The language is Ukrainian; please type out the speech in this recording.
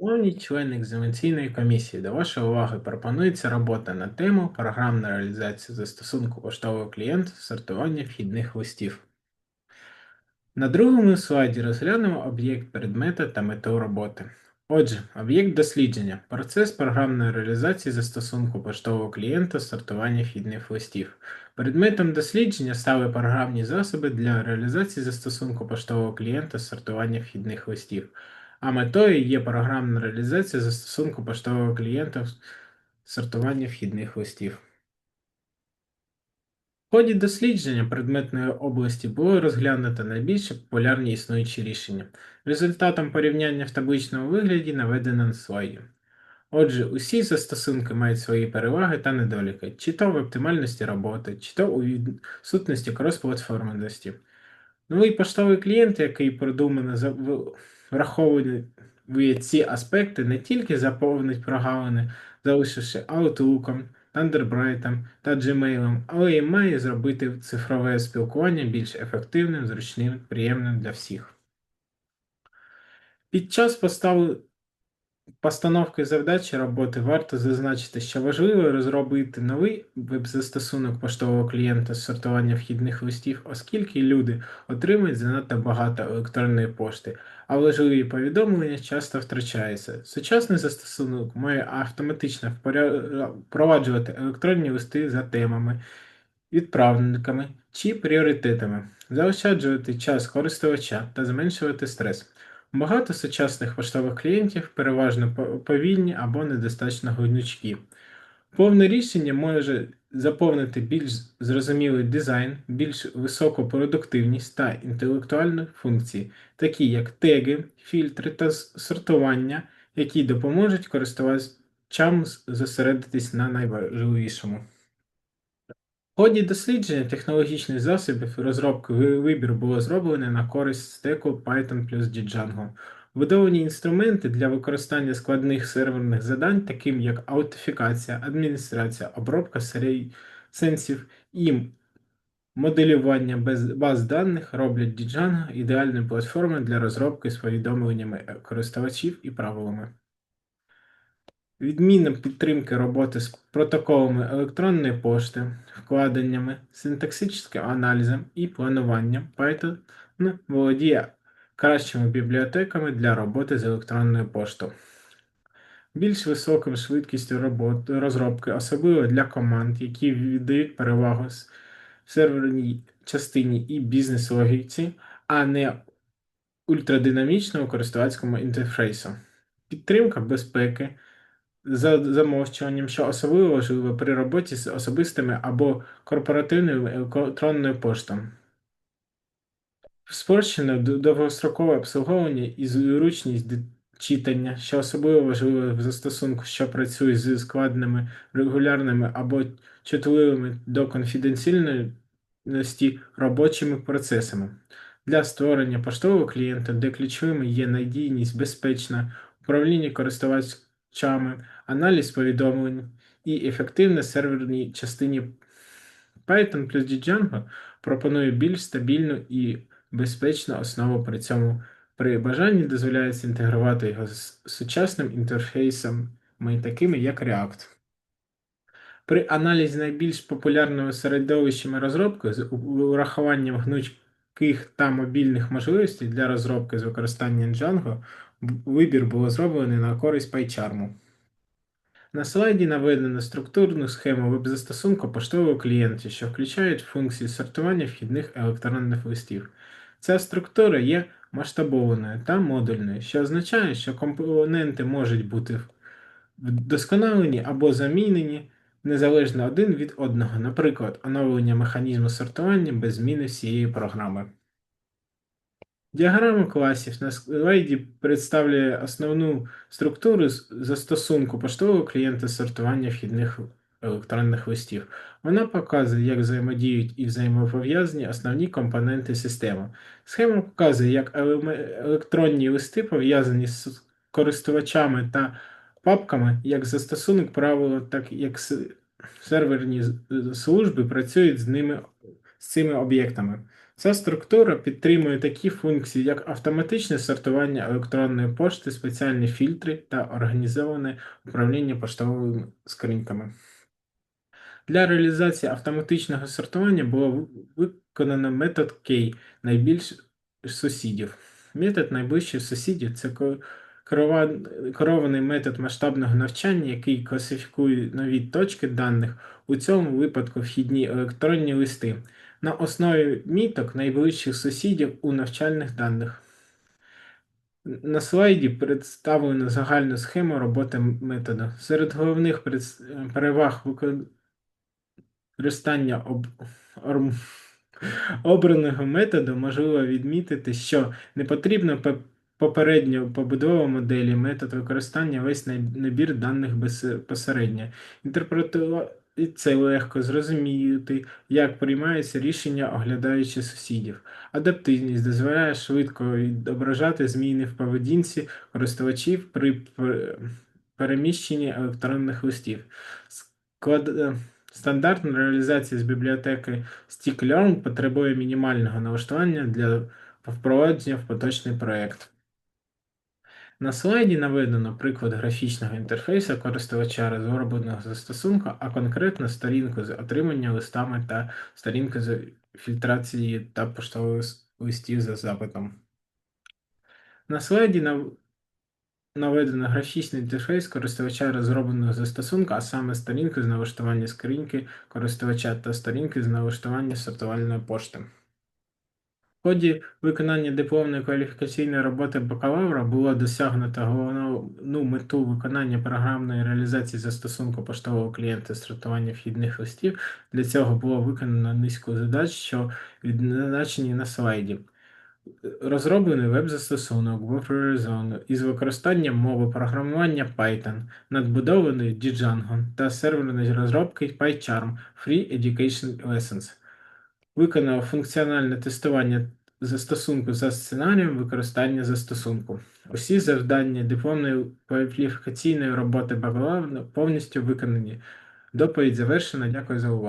Шановні члени екзаменаційної комісії, до вашої уваги пропонується робота на тему програмна реалізація застосунку поштового клієнта сортування вхідних листів. На другому слайді розглянемо об'єкт предмета та мету роботи. Отже, об'єкт дослідження процес програмної реалізації застосунку поштового клієнта сортування вхідних листів. Предметом дослідження стали програмні засоби для реалізації застосунку поштового клієнта сортування вхідних листів а метою є програмна реалізація застосунку поштового клієнта сортування вхідних листів. В ході дослідження предметної області було розглянуто найбільш популярні існуючі рішення. Результатом порівняння в табличному вигляді наведено на слайді. Отже, усі застосунки мають свої переваги та недоліки, чи то в оптимальності роботи, чи то у відсутності кросплатформеності. Новий поштовий клієнт, який продумано враховує ці аспекти, не тільки заповнить прогалини, залишивши Outlook, Thunderbird та Gmail, але й має зробити цифрове спілкування більш ефективним, зручним, приємним для всіх. Під час постави постановки завдачі роботи варто зазначити, що важливо розробити новий веб-застосунок поштового клієнта з сортування вхідних листів, оскільки люди отримують занадто багато електронної пошти, а важливі повідомлення часто втрачаються. Сучасний застосунок має автоматично впроваджувати електронні листи за темами, відправниками чи пріоритетами, заощаджувати час користувача та зменшувати стрес. Багато сучасних поштових клієнтів переважно повільні або недостатньо гнучкі. Повне рішення може заповнити більш зрозумілий дизайн, більш високу продуктивність та інтелектуальні функції, такі як теги, фільтри та сортування, які допоможуть користувачам зосередитись на найважливішому ході дослідження технологічних засобів розробки вибір було зроблено на користь стеку Python плюс Django. Видовані інструменти для використання складних серверних задань, таким як аутифікація, адміністрація, обробка серій сенсів і моделювання баз даних, роблять Django ідеальною платформою для розробки з повідомленнями користувачів і правилами. Відмінна підтримка роботи з протоколами електронної пошти, вкладеннями, синтаксичним аналізом і плануванням Python володіє кращими бібліотеками для роботи з електронною поштою. Більш високим швидкістю роботи, розробки, особливо для команд, які віддають перевагу серверній частині і бізнес-логіці, а не ультрадинамічному користувацькому інтерфейсу. Підтримка безпеки за замовчуванням, що особливо важливо при роботі з особистими або корпоративною електронною поштою. Спрощене довгострокове обслуговування і зручність читання, що особливо важливо в застосунку, що працює з складними регулярними або чутливими до конфіденційності робочими процесами. Для створення поштового клієнта, де ключовими є надійність, безпечна, управління користувачами, аналіз повідомлень і ефективне серверній частині Python плюс Django пропонує більш стабільну і безпечну основу при цьому. При бажанні дозволяється інтегрувати його з сучасним інтерфейсом, такими як React. При аналізі найбільш популярними середовищами розробки з урахуванням гнучких та мобільних можливостей для розробки з використанням Django вибір було зроблений на користь PyCharm. На слайді наведено структурну схему веб-застосунку поштового клієнта, що включають функції сортування вхідних електронних листів. Ця структура є масштабованою та модульною, що означає, що компоненти можуть бути вдосконалені або замінені незалежно один від одного, наприклад, оновлення механізму сортування без зміни всієї програми. Діаграма класів на слайді представляє основну структуру застосунку поштового клієнта сортування вхідних електронних листів. Вона показує, як взаємодіють і взаємопов'язані основні компоненти системи. Схема показує, як електронні листи пов'язані з користувачами та папками, як застосунок правила, так як серверні служби працюють з ними з цими об'єктами. Ця структура підтримує такі функції, як автоматичне сортування електронної пошти, спеціальні фільтри та організоване управління поштовими скриньками. Для реалізації автоматичного сортування було виконано метод K найбільш сусідів. Метод найближчих сусідів це керований метод масштабного навчання, який класифікує нові точки даних, у цьому випадку вхідні електронні листи, на основі міток найближчих сусідів у навчальних даних. На слайді представлено загальну схему роботи методу. Серед головних переваг використання об... орм- обраного методу можливо відмітити, що не потрібно попередньо побудова моделі, метод використання весь набір даних безпосередньо. Інтерпретувати це легко зрозуміти, як приймаються рішення, оглядаючи сусідів. Адаптивність дозволяє швидко відображати зміни в поведінці користувачів при переміщенні електронних листів. Е, Стандартна реалізація з бібліотеки StickLearn потребує мінімального налаштування для впровадження в поточний проєкт. На слайді наведено приклад графічного інтерфейсу користувача розробленого застосунку, а конкретно сторінку з отримання листами та сторінку з фільтрації та поштових листів за запитом. На слайді нав- наведено графічний інтерфейс користувача розробленого застосунку, а саме сторінки з налаштування скриньки користувача та сторінки з налаштування сортувальної пошти. В ході виконання дипломної кваліфікаційної роботи бакалавра було досягнуто головну мету виконання програмної реалізації застосунку поштового клієнта з сортування вхідних листів. Для цього було виконано низку задач, що відзначені на слайді. Розроблений веб-застосунок реалізовано із використанням мови програмування Python, надбудованої Django та серверної розробки PyCharm Free Education Lessons. Виконав функціональне тестування застосунку за сценарієм використання застосунку. Усі завдання дипломної кваліфікаційної роботи бакалавра повністю виконані. Доповідь завершена. Дякую за увагу.